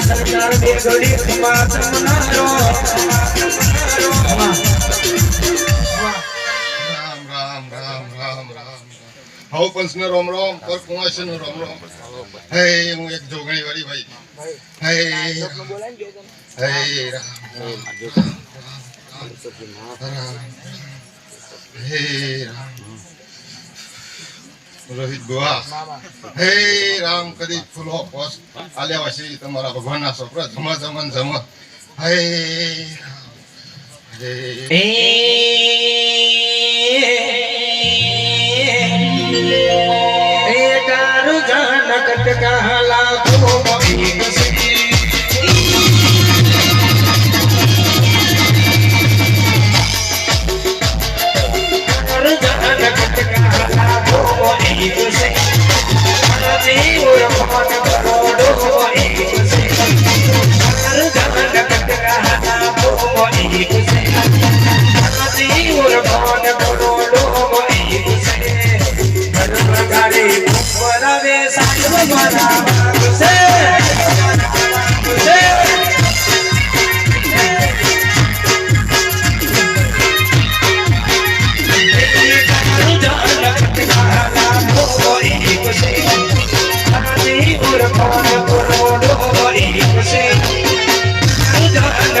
સરકાર ખમા તમારો રામ રામ, પર કુંવાસીનો રોમ રોમ. હે, હું એક જોગણી વાળી ભાઈ. હે હે રામ રામ. હે, રામ. રોહિત ગુહા. હે રામ કદી ફૂલો પોસ આલ્યા પછી તમારા ભગવાનના છોકરા જમા જમન જમ. હે જાનકટ કહલા